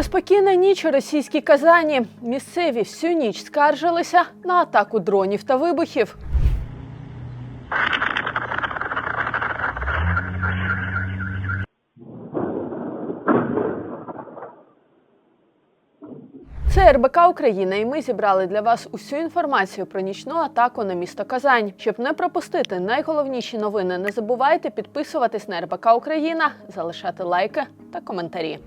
Неспокійна ніч у російській Казані. Місцеві всю ніч скаржилися на атаку дронів та вибухів. Це РБК Україна, і ми зібрали для вас усю інформацію про нічну атаку на місто Казань. Щоб не пропустити найголовніші новини, не забувайте підписуватись на РБК Україна, залишати лайки та коментарі.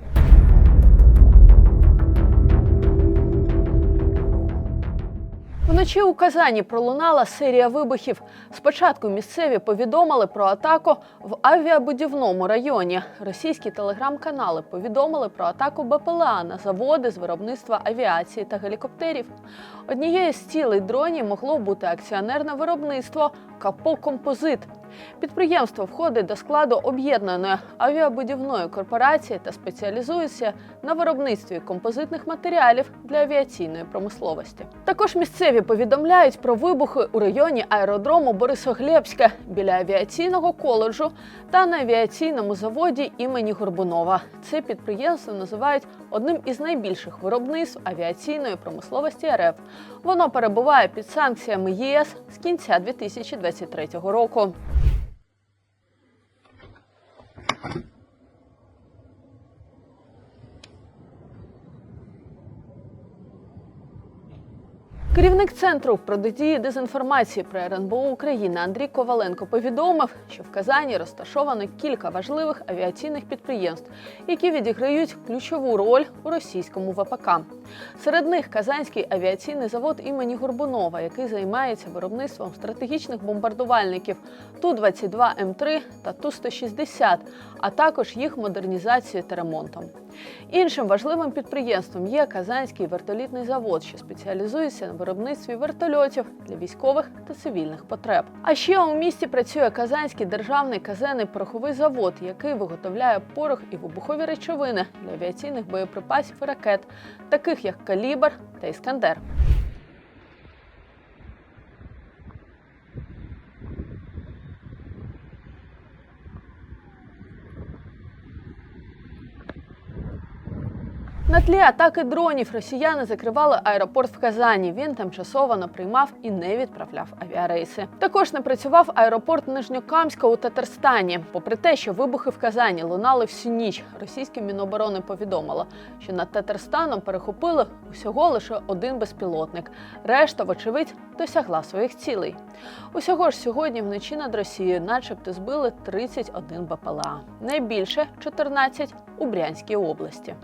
Вночі у Казані пролунала серія вибухів. Спочатку місцеві повідомили про атаку в авіабудівному районі. Російські телеграм-канали повідомили про атаку БПЛА на заводи з виробництва авіації та гелікоптерів. Однією з цілей дронів могло бути акціонерне виробництво Капо Композит. Підприємство входить до складу об'єднаної авіабудівної корпорації та спеціалізується на виробництві композитних матеріалів для авіаційної промисловості. Також місцеві повідомляють про вибухи у районі аеродрому Борисоглебська біля авіаційного коледжу та на авіаційному заводі імені Горбунова. Це підприємство називають одним із найбільших виробництв авіаційної промисловості РФ. Воно перебуває під санкціями ЄС з кінця 2023 року. one. Керівник центру протидії дезінформації про РНБО України Андрій Коваленко повідомив, що в Казані розташовано кілька важливих авіаційних підприємств, які відіграють ключову роль у російському ВПК. Серед них Казанський авіаційний завод імені Горбунова, який займається виробництвом стратегічних бомбардувальників Ту-22М3 та Ту-160, а також їх модернізацією та ремонтом. Іншим важливим підприємством є Казанський вертолітний завод, що спеціалізується на виробництві вертольотів для військових та цивільних потреб. А ще у місті працює Казанський державний казенний пороховий завод, який виготовляє порох і вибухові речовини для авіаційних боєприпасів і ракет, таких як Калібр та Іскандер. На тлі атаки дронів росіяни закривали аеропорт в Казані. Він тимчасово не приймав і не відправляв авіарейси. Також не працював аеропорт Нижньокамська у Татарстані. Попри те, що вибухи в Казані лунали всю ніч, російське міноборони повідомило, що над Татарстаном перехопили усього лише один безпілотник. Решта, вочевидь, досягла своїх цілей. Усього ж сьогодні вночі над Росією, начебто, збили 31 БПЛА. Найбільше 14 у Брянській області.